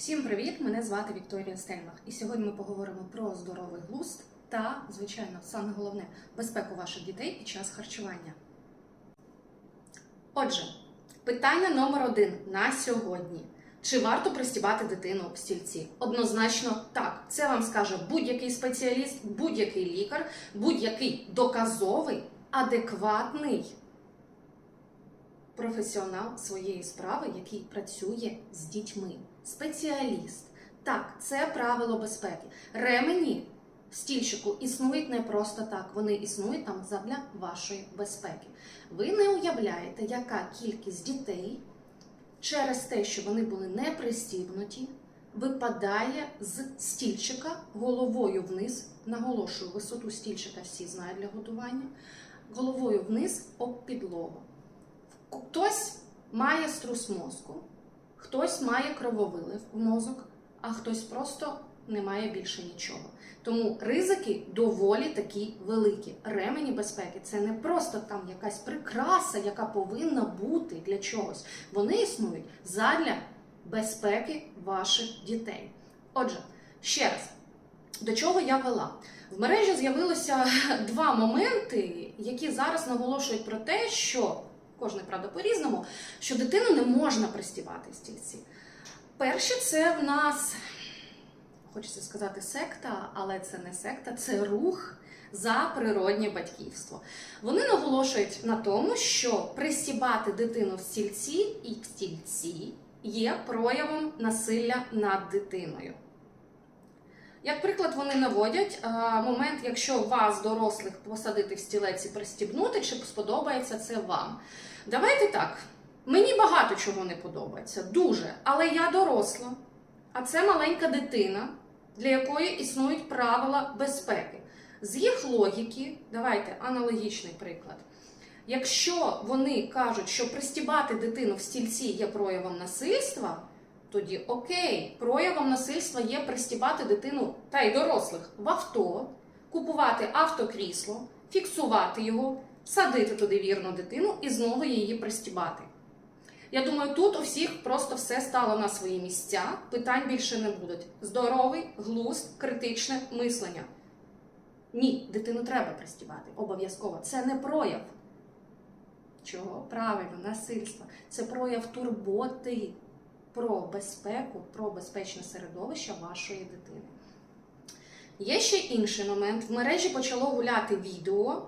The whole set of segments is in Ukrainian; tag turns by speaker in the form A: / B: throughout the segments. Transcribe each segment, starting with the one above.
A: Всім привіт! Мене звати Вікторія Стельмах. І сьогодні ми поговоримо про здоровий глузд та, звичайно, саме головне безпеку ваших дітей під час харчування. Отже, питання номер один на сьогодні. Чи варто пристібати дитину в стільці? Однозначно так. Це вам скаже будь-який спеціаліст, будь-який лікар, будь-який доказовий, адекватний професіонал своєї справи, який працює з дітьми. Спеціаліст. Так, це правило безпеки. Ремені в стільчику існують не просто так, вони існують там задля вашої безпеки. Ви не уявляєте, яка кількість дітей через те, що вони були не пристібнуті, випадає з стільчика головою вниз. Наголошую, висоту стільчика всі знають для годування, головою вниз об підлогу. Хтось має струс мозку, хтось має крововилив в мозок, а хтось просто не має більше нічого. Тому ризики доволі такі великі. Ремені безпеки це не просто там якась прикраса, яка повинна бути для чогось. Вони існують задля безпеки ваших дітей. Отже, ще раз, до чого я вела? В мережі з'явилося два моменти, які зараз наголошують про те, що кожний правда по-різному, що дитину не можна пристібати стільці. Перше, це в нас, хочеться сказати, секта, але це не секта, це рух за природнє батьківство. Вони наголошують на тому, що пристібати дитину в стільці і в стільці є проявом насилля над дитиною. Як приклад, вони наводять момент, якщо вас, дорослих, посадити в стілець і пристібнути, чи сподобається це вам. Давайте так. Мені багато чого не подобається, дуже. Але я доросла, а це маленька дитина, для якої існують правила безпеки. З їх логіки, давайте аналогічний приклад. Якщо вони кажуть, що пристібати дитину в стільці є проявом насильства, тоді окей, проявом насильства є пристібати дитину та й дорослих в авто, купувати автокрісло, фіксувати його, садити туди вірну дитину і знову її пристібати. Я думаю, тут у всіх просто все стало на свої місця, питань більше не будуть. Здоровий, глузд, критичне мислення. Ні, дитину треба пристібати. Обов'язково. Це не прояв. Чого? Правильно, насильства. Це прояв турботи про безпеку, про безпечне середовище вашої дитини. Є ще інший момент. В мережі почало гуляти відео.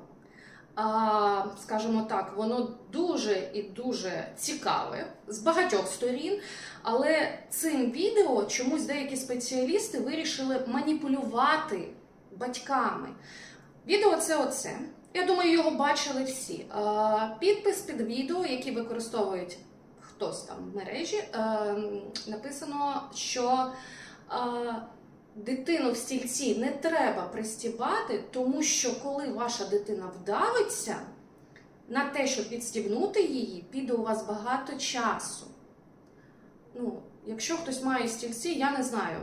A: Скажімо так, воно дуже і дуже цікаве з багатьох сторін, але цим відео чомусь деякі спеціалісти вирішили маніпулювати батьками. Відео це оце. Я думаю, його бачили всі. Підпис під відео, який використовують хтось там в мережі, е, написано, що е, дитину в стільці не треба пристібати, тому що коли ваша дитина вдавиться, на те, щоб підстібнути її, піде у вас багато часу. Ну, Якщо хтось має стільці, я не знаю.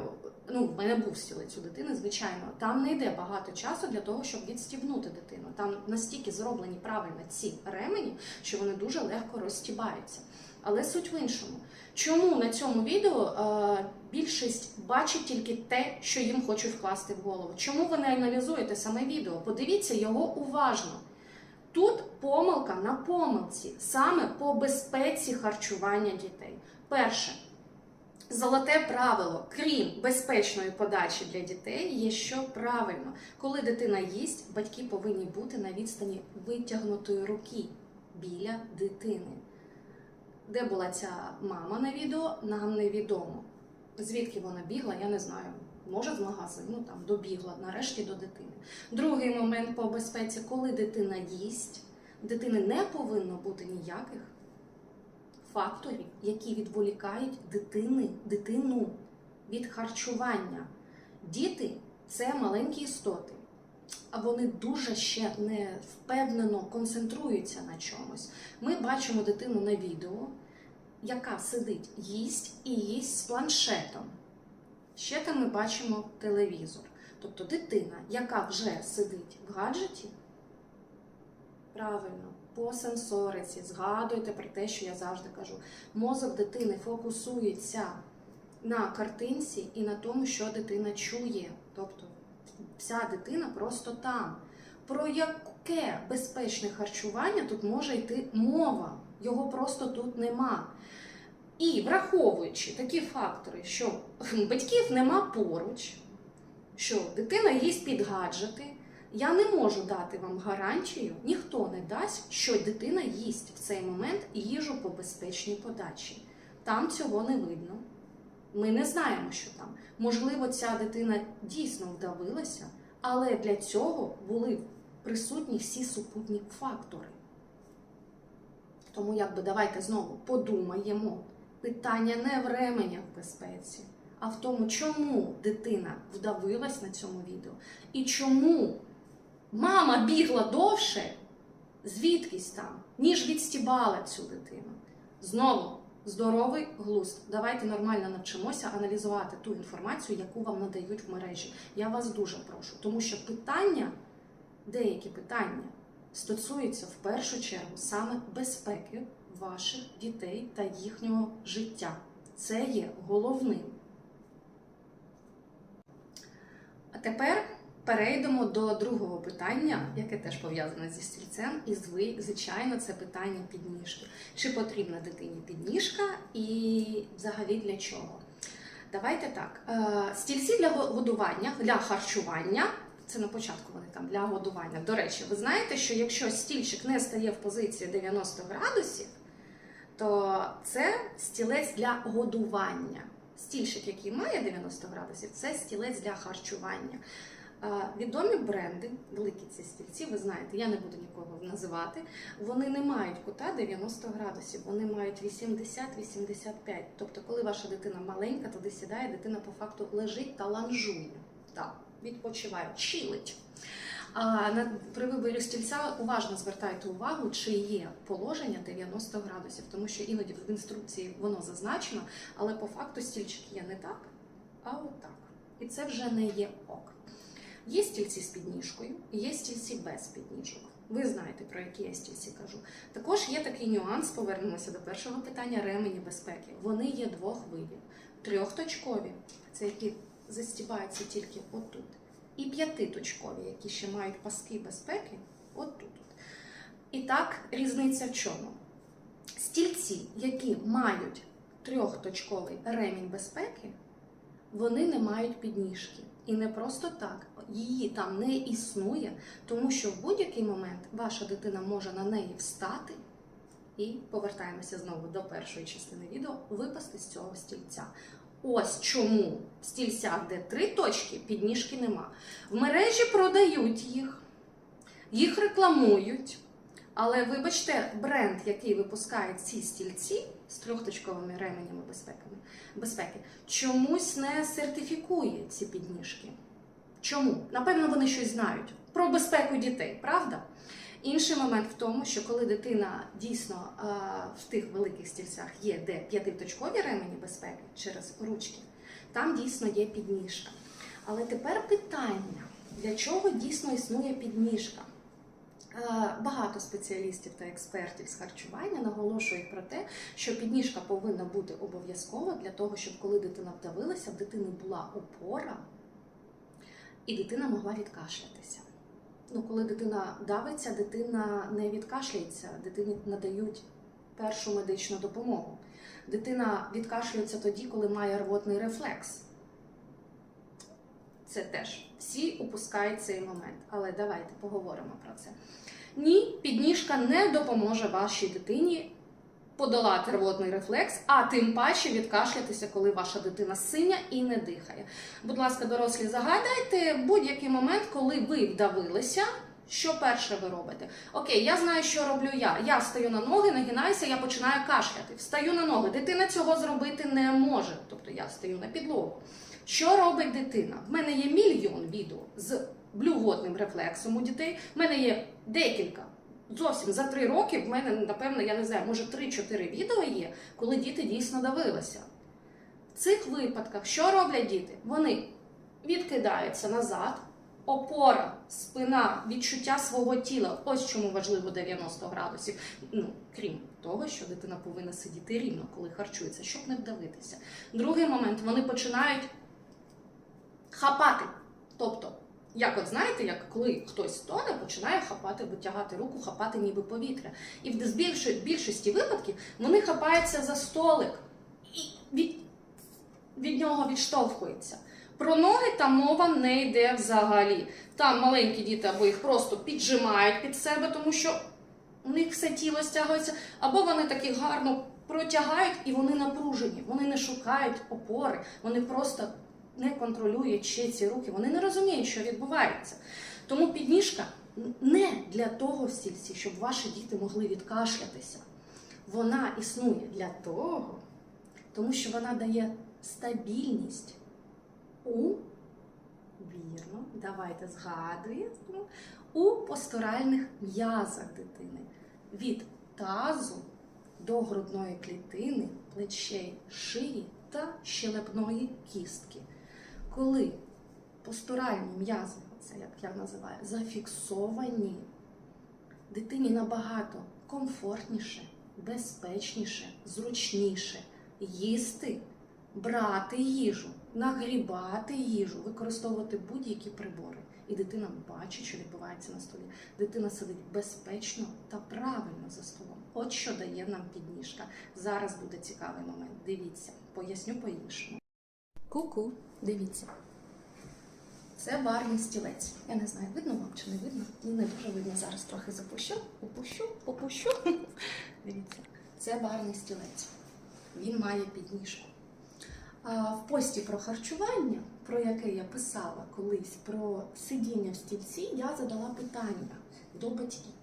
A: Ну, в мене був стілець у дитини, звичайно. Там не йде багато часу для того, щоб відстібнути дитину. Там настільки зроблені правильно ці ремені, що вони дуже легко розстібаються. Але суть в іншому. Чому на цьому відео е, більшість бачить тільки те, що їм хочуть вкласти в голову? Чому ви не аналізуєте саме відео? Подивіться його уважно. Тут помилка на помилці, саме по безпеці харчування дітей. Перше, золоте правило, крім безпечної подачі для дітей, є що правильно, коли дитина їсть, батьки повинні бути на відстані витягнутої руки біля дитини. Де була ця мама на відео, нам невідомо. Звідки вона бігла, я не знаю. Може, з магазину там добігла нарешті до дитини. Другий момент по безпеці, коли дитина їсть, дитини не повинно бути ніяких факторів, які відволікають дитини, дитину від харчування. Діти це маленькі істоти, а вони дуже ще не впевнено концентруються на чомусь. Ми бачимо дитину на відео, яка сидить, їсть і їсть з планшетом. Ще там ми бачимо телевізор. Тобто дитина, яка вже сидить в гаджеті, правильно, по сенсориці, згадуйте про те, що я завжди кажу. Мозок дитини фокусується на картинці і на тому, що дитина чує. Тобто вся дитина просто там. Про яке безпечне харчування тут може йти мова? Його просто тут нема. І враховуючи такі фактори, що батьків нема поруч, що дитина їсть під гаджети, я не можу дати вам гарантію, ніхто не дасть, що дитина їсть в цей момент їжу по безпечній подачі. Там цього не видно. Ми не знаємо, що там. Можливо, ця дитина дійсно вдавилася, але для цього були присутні всі супутні фактори. Тому якби давайте знову подумаємо. Питання не в ременях в безпеці, а в тому, чому дитина вдавилась на цьому відео і чому мама бігла довше, звідкись там, ніж відстібала цю дитину. Знову здоровий глузд. Давайте нормально навчимося аналізувати ту інформацію, яку вам надають в мережі. Я вас дуже прошу, тому що питання, деякі питання стосуються в першу чергу саме безпеки ваших дітей та їхнього життя. Це є головним. А тепер перейдемо до другого питання, яке теж пов'язане зі стільцем, і звичайно, це питання підніжки. Чи потрібна дитині підніжка і взагалі для чого? Давайте так. Е, Стільці для годування, для харчування. Це на початку вони там для годування. До речі, ви знаєте, що якщо стільчик не стає в позиції 90 градусів, то це стілець для годування. Стільчик, який має 90 градусів, це стілець для харчування. Е, Відомі бренди, великі ці стільці, ви знаєте, я не буду нікого називати. Вони не мають кута 90 градусів, вони мають 80-85. Тобто, коли ваша дитина маленька, туди сідає, дитина по факту лежить та ланжує. Так, відпочиває, чилить. А при виборі стільця уважно звертайте увагу, чи є положення 90 градусів, тому що іноді в інструкції воно зазначено, але по факту стільчик є не так, а отак. І це вже не є ок. Є стільці з підніжкою, є стільці без підніжок. Ви знаєте, про які я стільці кажу. Також є такий нюанс, повернемося до першого питання ремені безпеки. Вони є двох видів: трьохточкові, це які застібаються тільки отут, і п'ятиточкові, які ще мають паски безпеки отут. І так, різниця в чому? Стільці, які мають трьохточковий ремінь безпеки, вони не мають підніжки. І не просто так, її там не існує, тому що в будь-який момент ваша дитина може на неї встати і повертаємося знову до першої частини відео, випасти з цього стільця. Ось чому в стільцях, де три точки, підніжки нема. В мережі продають їх, їх рекламують. Але вибачте, бренд, який випускає ці стільці з трьохточковими ременями безпеки, чомусь не сертифікує ці підніжки. Чому? Напевно, вони щось знають про безпеку дітей, правда? Інший момент в тому, що коли дитина дійсно а, в тих великих стільцях є, де п'ятиточкові ремені безпеки через ручки, там дійсно є підніжка. Але тепер питання: для чого дійсно існує підніжка? Е, Багато спеціалістів та експертів з харчування наголошують про те, що підніжка повинна бути обов'язково для того, щоб коли дитина вдавилася, в дитини була опора і дитина могла відкашлятися. Ну, коли дитина давиться, дитина не відкашлюється, дитині надають першу медичну допомогу. Дитина відкашлюється тоді, коли має рвотний рефлекс. Це теж всі упускають цей момент. Але давайте поговоримо про це. Ні, підніжка не допоможе вашій дитині подолати рвотний рефлекс, а тим паче відкашлятися, коли ваша дитина синя і не дихає. Будь ласка, дорослі, загадайте будь-який момент, коли ви вдавилися. Що перше ви робите? Окей, я знаю, що роблю я. Я стою на ноги, нагинаюся, я починаю кашляти. Встаю на ноги. Дитина цього зробити не може. Тобто я стою на підлогу. Що робить дитина? В мене є мільйон відео з блювотним рефлексом у дітей. В мене є декілька. Зовсім за три роки в мене, напевно, я не знаю, може 3-4 відео є, коли діти дійсно давилися. В цих випадках що роблять діти? Вони відкидаються назад, опора, спина, відчуття свого тіла. Ось чому важливо 90 градусів. Ну, крім того, що дитина повинна сидіти рівно, коли харчується, щоб не вдавитися. Другий момент вони починають хапати. Тобто, як от знаєте, як коли хтось стоне, починає хапати, витягати руку, хапати ніби повітря. І в більшості випадків вони хапаються за столик і від, від нього відштовхуються. Про ноги там мова не йде взагалі. Там маленькі діти або їх просто піджимають під себе, тому що у них все тіло стягується, або вони такі гарно протягають і вони напружені, вони не шукають опори, вони просто не контролюють ще ці руки, вони не розуміють, що відбувається. Тому підніжка не для того в стільці, щоб ваші діти могли відкашлятися. Вона існує для того, тому що вона дає стабільність у вірно, давайте згадуємо, у постуральних м'язах дитини від тазу до грудної клітини, плечей, шиї та щелепної кістки. Коли постуральні м'язи, це як я називаю, зафіксовані, дитині набагато комфортніше, безпечніше, зручніше їсти, брати їжу, нагрібати їжу, використовувати будь-які прибори. І дитина бачить, що відбувається на столі. Дитина сидить безпечно та правильно за столом. От що дає нам підніжка. Зараз буде цікавий момент. Дивіться, поясню по-іншому. Ку-ку, дивіться. Це барний стілець. Я не знаю, видно вам чи не видно. Не дуже видно. Зараз трохи запущу, опущу, опущу. Дивіться, це барний стілець. Він має підніжку. А в пості про харчування, про яке я писала колись про сидіння в стільці, я задала питання до батьків.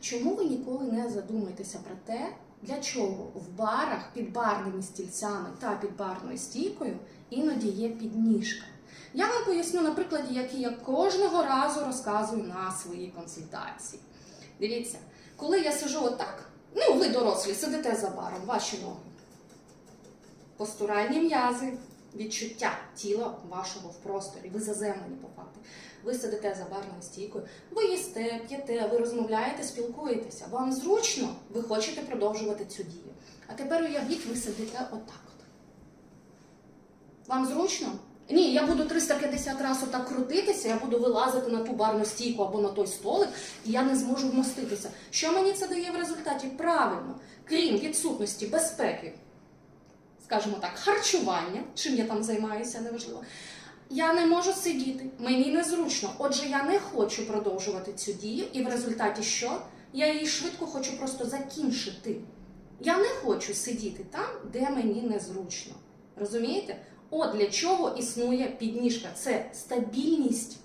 A: Чому ви ніколи не задумуєтеся про те, для чого в барах під барними стільцями та під барною стійкою іноді є підніжка? Я вам поясню на прикладі, який я кожного разу розказую на своїй консультації. Дивіться, коли я сижу отак, ну ви дорослі, сидите за баром, ваші ноги. Постуральні м'язи, відчуття тіла вашого в просторі, ви заземлені по факту. Ви сидите за барною стійкою, ви їсте, п'єте, ви розмовляєте, спілкуєтеся. Вам зручно, ви хочете продовжувати цю дію. А тепер уявіть, ви сидите отак. от. Вам зручно? Ні, я буду 350 разів отак крутитися, я буду вилазити на ту барну стійку або на той столик, і я не зможу вмоститися. Що мені це дає в результаті? Правильно, крім відсутності безпеки, скажімо так, харчування, чим я там займаюся, неважливо. Я не можу сидіти, мені незручно. Отже, я не хочу продовжувати цю дію, і в результаті що? Я її швидко хочу просто закінчити. Я не хочу сидіти там, де мені незручно. Розумієте? От для чого існує підніжка. Це стабільність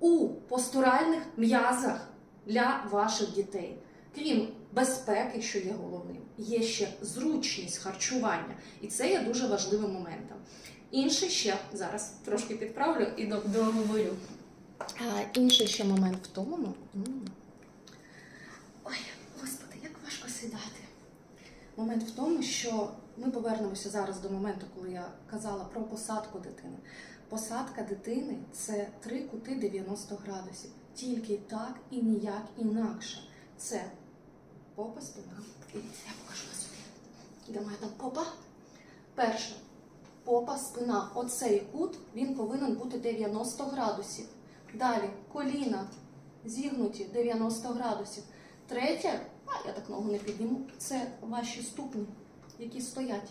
A: у постуральних м'язах для ваших дітей. Крім безпеки, що є головним, є ще зручність харчування. І це є дуже важливим моментом. Інший ще зараз трошки підправлю і договорю. Інший ще момент в тому. м, Ой, господи, як важко сідати. Момент в тому, що ми повернемося зараз до моменту, коли я казала про посадку дитини. Посадка дитини це три кути 90 градусів. Тільки так і ніяк інакше. Це попа спина. Я покажу на собі. Де моя там попа? Перше, попа, спина. Оцей кут він повинен бути 90 градусів. Далі коліна зігнуті 90 градусів. Третє, а я так ногу не підніму, це ваші ступні, які стоять.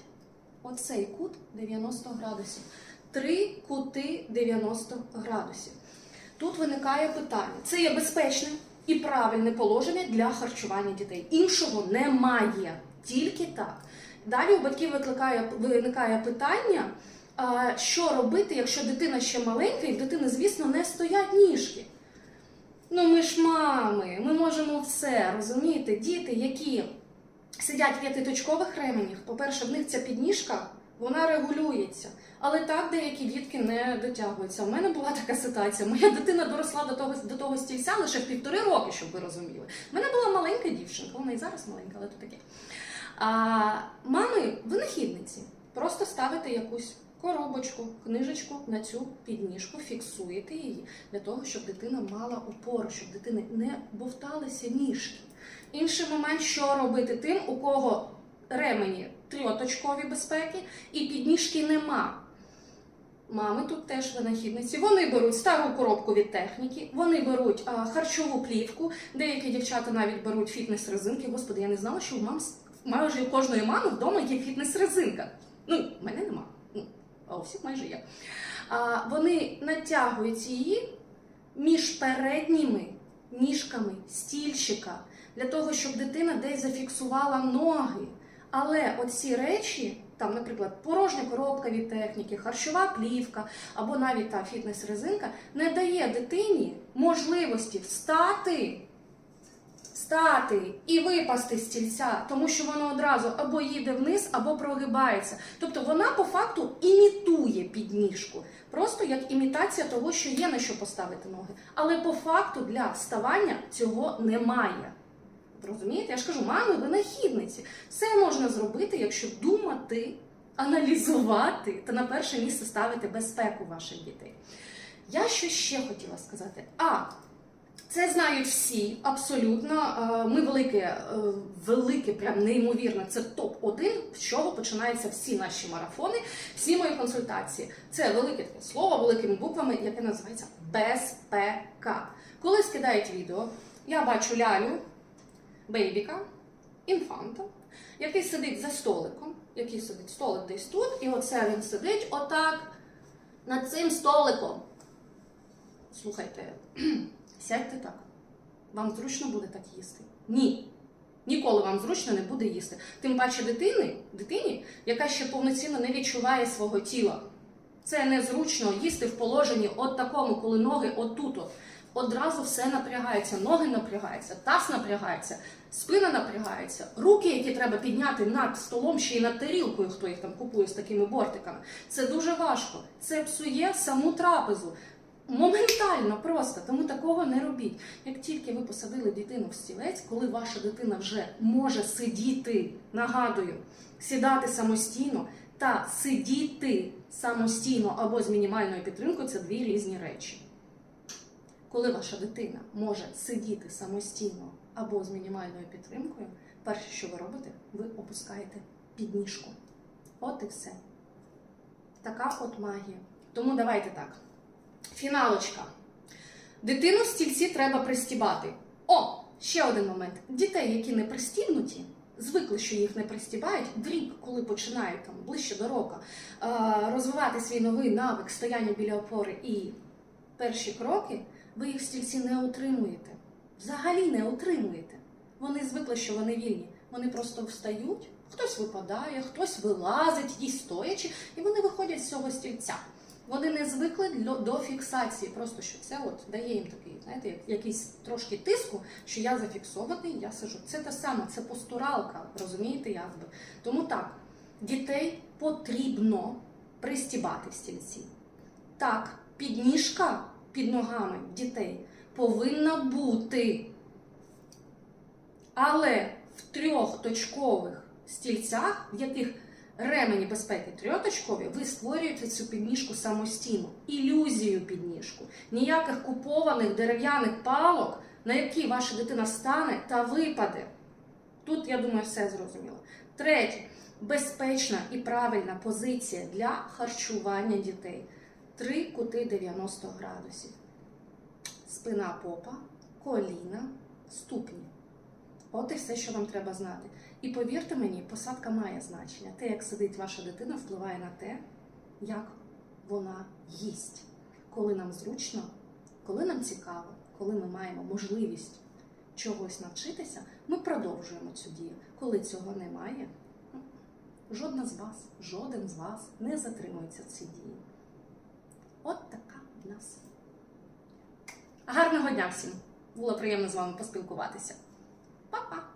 A: Оцей кут 90 градусів. Три кути 90 градусів. Тут виникає питання: це є безпечне і правильне положення для харчування дітей. Іншого немає, тільки так. Далі у батьків викликає, виникає питання, що робити, якщо дитина ще маленька, і в дитини, звісно, не стоять ніжки. Ну, ми ж мами, ми можемо все, розумієте? Діти, які сидять в п'ятиточкових ременях, по-перше, в них ця підніжка, вона регулюється. Але так деякі дітки не дотягуються. У мене була така ситуація. Моя дитина доросла до того, до того стільця лише в півтори роки, щоб ви розуміли. У мене була маленька дівчинка, вона і зараз маленька, але то таке. А мами винахідниці. Просто ставити якусь коробочку, книжечку на цю підніжку, фіксуєте її для того, щоб дитина мала опору, щоб дитини не бовталися ніжки. Інший момент, що робити тим, у кого ремені трьоточкові безпеки і підніжки нема. Мами тут теж винахідниці. Вони беруть стару коробку від техніки, вони беруть а, харчову плівку. Деякі дівчата навіть беруть фітнес-резинки. Господи, я не знала, що у мам майже у кожної мами вдома є фітнес-резинка. Ну, в мене нема. Ну, а у всіх майже є. А, вони натягують її між передніми ніжками стільчика для того, щоб дитина десь зафіксувала ноги. Але оці речі, там, наприклад, порожня коробка від техніки, харчова плівка або навіть та фітнес-резинка, не дає дитині можливості встати, встати і випасти з стільця, тому що воно одразу або їде вниз, або прогибається. Тобто вона по факту імітує підніжку, просто як імітація того, що є на що поставити ноги. Але по факту для вставання цього немає. Розумієте? Я ж кажу, мами винахідниці. Все можна зробити, якщо думати, аналізувати та на перше місце ставити безпеку ваших дітей. Я що ще хотіла сказати? А, це знають всі абсолютно. Е, Ми велике, велике, прям неймовірно. Це топ-1, з чого починаються всі наші марафони, всі мої консультації. Це велике таке слово великими буквами, яке називається безпека. Коли скидають відео, я бачу лялю, бейбіка, інфанта, який сидить за столиком, який сидить столик десь тут, і оце він сидить отак над цим столиком. Слухайте, сядьте так. Вам зручно буде так їсти? Ні. Ніколи вам зручно не буде їсти. Тим паче дитини, дитині, яка ще повноцінно не відчуває свого тіла. Це незручно їсти в положенні от такому, коли ноги отут. от. Одразу все напрягається, ноги напрягаються, таз напрягається, спина напрягається, руки, які треба підняти над столом, ще й над тарілкою, хто їх там купує з такими бортиками. Це дуже важко. Це псує саму трапезу. Моментально просто, тому такого не робіть. Як тільки ви посадили дитину в стілець, коли ваша дитина вже може сидіти, нагадую, сідати самостійно та сидіти самостійно або з мінімальною підтримкою це дві різні речі. Коли ваша дитина може сидіти самостійно або з мінімальною підтримкою, перше, що ви робите, ви опускаєте підніжку. От і все. Така от магія. Тому давайте так. Фіналочка. Дитину стільці треба пристібати. О, ще один момент. Дітей, які не пристібнуті, звикли, що їх не пристібають, в рік, коли починають там ближче до року е, розвивати свій новий навик стояння біля опори і перші кроки, ви їх стільці не утримуєте. Взагалі не утримуєте. Вони звикли, що вони вільні. Вони просто встають, хтось випадає, хтось вилазить, їй стоячи, і вони виходять з цього стільця. Вони не звикли до, фіксації, просто що це от дає їм такий, знаєте, якийсь трошки тиску, що я зафіксований, я сижу. Це те саме, це постуралка, розумієте, якби. Тому так, дітей потрібно пристібати в стільці. Так, підніжка під ногами дітей повинна бути. Але в трьохточкових стільцях, в яких ремені безпеки трьохточкові, ви створюєте цю підніжку самостійно, ілюзію підніжку, ніяких купованих дерев'яних палок, на які ваша дитина стане та випаде. Тут, я думаю, все зрозуміло. Третє безпечна і правильна позиція для харчування дітей. Три кути 90 градусів. Спина попа, коліна, ступні. От і все, що вам треба знати. І повірте мені, посадка має значення. Те, як сидить ваша дитина, впливає на те, як вона їсть. Коли нам зручно, коли нам цікаво, коли ми маємо можливість чогось навчитися, ми продовжуємо цю дію. Коли цього немає, ну, жодна з вас, жоден з вас не затримується в цій дії. От така в нас. Гарного дня всім! Було приємно з вами поспілкуватися. Па-па!